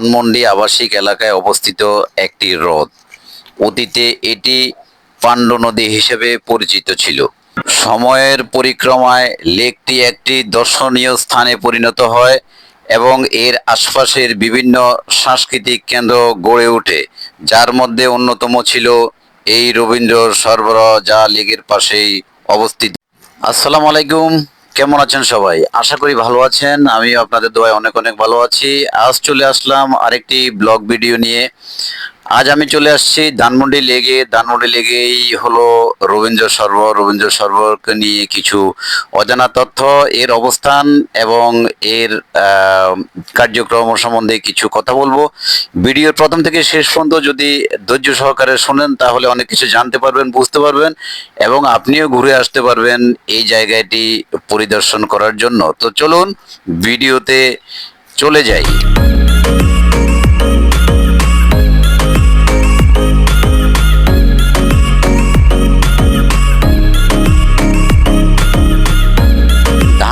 ধানমন্ডি আবাসিক এলাকায় অবস্থিত একটি হ্রদ। অতীতে এটি পাণ্ডু নদী হিসেবে পরিচিত ছিল। সময়ের পরিক্রমায় লেকটি একটি দর্শনীয় স্থানে পরিণত হয় এবং এর আশপাশের বিভিন্ন সাংস্কৃতিক কেন্দ্র গড়ে ওঠে, যার মধ্যে অন্যতম ছিল এই রবীন্দ্র সরবরাহ যা লেগের পাশেই অবস্থিত। আসসালামু আলাইকুম। কেমন আছেন সবাই? আশা করি ভালো আছেন। আমি আপনাদের দোয়ায় অনেক অনেক ভালো আছি। আজ চলে আসলাম আরেকটি ব্লগ ভিডিও নিয়ে। আজ আমি চলে আসছি ধানমন্ডি লেগে। ধানমন্ডি লেগেই হলো রবীন্দ্র সরোবর। রবীন্দ্র সরোবরকে নিয়ে কিছু অজানা তথ্য, এর অবস্থান এবং এর কার্যক্রম সম্বন্ধে কিছু কথা বলব। ভিডিওর প্রথম থেকে শেষ পর্যন্ত যদি ধৈর্য সহকারে শোনেন, তাহলে অনেক কিছু জানতে পারবেন, বুঝতে পারবেন এবং আপনিও ঘুরে আসতে পারবেন এই জায়গাটি পরিদর্শন করার জন্য। তো চলুন ভিডিওতে চলে যাই।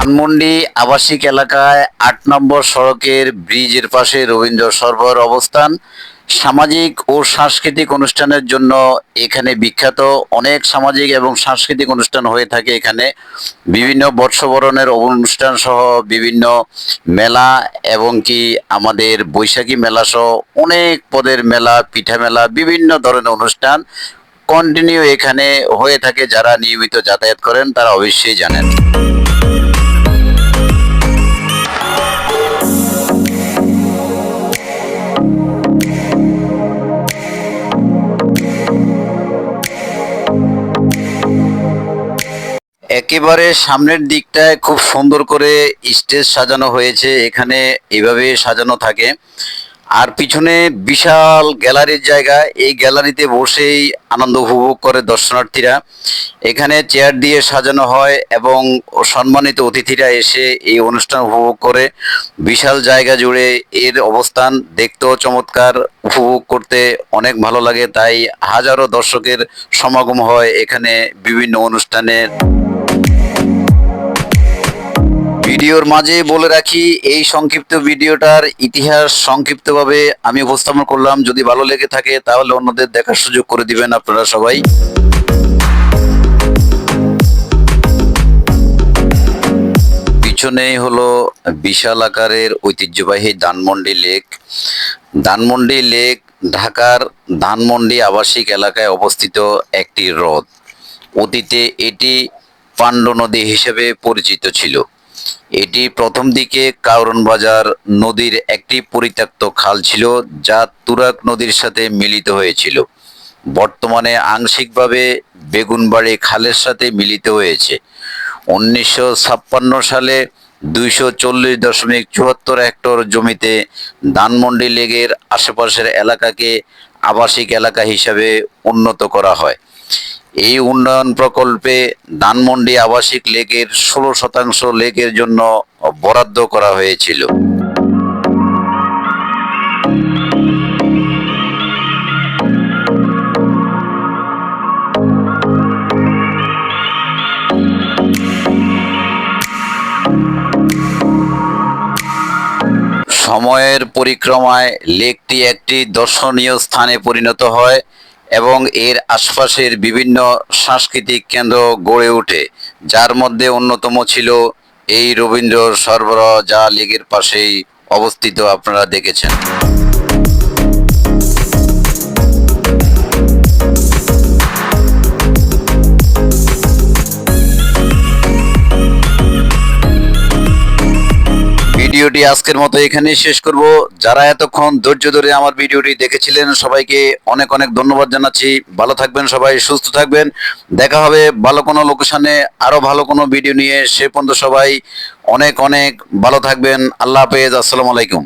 ধানমন্ডি আবাসিক এলাকায় আট নম্বর সড়কের ব্রিজের পাশে রবীন্দ্র সরোবর অবস্থান। সামাজিক ও সাংস্কৃতিক অনুষ্ঠানের জন্য এখানে বিখ্যাত অনেক সামাজিক এবং সাংস্কৃতিক অনুষ্ঠান হয়ে থাকে এখানে। বিভিন্ন বর্ষবরণের অনুষ্ঠান সহ বিভিন্ন মেলা এবং কি আমাদের বৈশাখী মেলা সহ অনেক পদের মেলা, পিঠা মেলা, বিভিন্ন ধরনের অনুষ্ঠান কন্টিনিউ এখানে হয়ে থাকে। যারা নিয়মিত যাতায়াত করেন তারা অবশ্যই জানেন। একেবারে সামনের দিকটায় খুব সুন্দর করে স্টেজ সাজানো হয়েছে, এখানে এভাবে সাজানো থাকে। আর পিছনে বিশাল গ্যালারির জায়গা, এই গ্যালারিতে বসেই আনন্দ উপভোগ করে দর্শনার্থীরা। এখানে চেয়ার দিয়ে সাজানো হয় এবং সম্মানিত অতিথিরা এসে এই অনুষ্ঠান উপভোগ করে। বিশাল জায়গা জুড়ে এর অবস্থান দেখতেও চমৎকার, উপভোগ করতে অনেক ভালো লাগে। তাই হাজারো দর্শকের সমাগম হয় এখানে বিভিন্ন অনুষ্ঠানের। ভিডিওর মাঝে বলে রাখি, এই সংক্ষিপ্ত ভিডিওটার ইতিহাস সংক্ষিপ্তভাবে আমি উপস্থাপন করলাম। যদি ভালো লেগে থাকে, তাহলে অন্যদের দেখার সুযোগ করে দিবেন আপনারা সবাই। পিছনেই হলো বিশাল আকারের ঐতিহ্যবাহী ধানমন্ডি লেক। ধানমন্ডি লেক ঢাকার ধানমন্ডি আবাসিক এলাকায় অবস্থিত একটি হ্রদ। অতীতে এটি পাণ্ডু নদী হিসেবে পরিচিত ছিল। এটি প্রথম দিকে কাউরন বাজার নদীর একটি পরিত্যক্ত খাল ছিল, যা তুরাগ নদীর সাথে মিলিত হয়েছিল। বর্তমানে আংশিকভাবে বেগুনবাড়ি খালের সাথে মিলিত হয়েছে। উনিশশো ছাপ্পান্ন সালে দুইশো চল্লিশ দশমিক চুয়াত্তর হেক্টর জমিতে ধানমন্ডি লেগের আশেপাশের এলাকাকে আবাসিক এলাকা হিসাবে উন্নত করা হয়। এই উন্নয়ন প্রকল্পে ধানমন্ডি আবাসিক লেকের ষোলো শতাংশ লেকের জন্য বরাদ্দ করা হয়েছিল। সময়ের পরিক্রমায় লেকটি একটি দর্শনীয় স্থানে পরিণত হয়। এবং এর আশপাশের বিভিন্ন সাংস্কৃতিক কেন্দ্র গড়ে ওঠে, যার মধ্যে অন্যতম ছিল এই রবীন্দ্র সরবরাহ যা লেগের পাশেই অবস্থিত, আপনারা দেখেছেন। ভিডিওটি আজকের মতো এখানেই শেষ করব। যারা এতক্ষণ ধৈর্য ধরে আমার ভিডিওটি দেখেছিলেন, সবাইকে অনেক অনেক ধন্যবাদ জানাচ্ছি। ভালো থাকবেন সবাই, সুস্থ থাকবেন। দেখা হবে ভালো কোনো লোকেশানে, আরও ভালো কোনো ভিডিও নিয়ে। সে পর্যন্ত সবাই অনেক অনেক ভালো থাকবেন। আল্লাহ হাফেজ, আসসালামু আলাইকুম।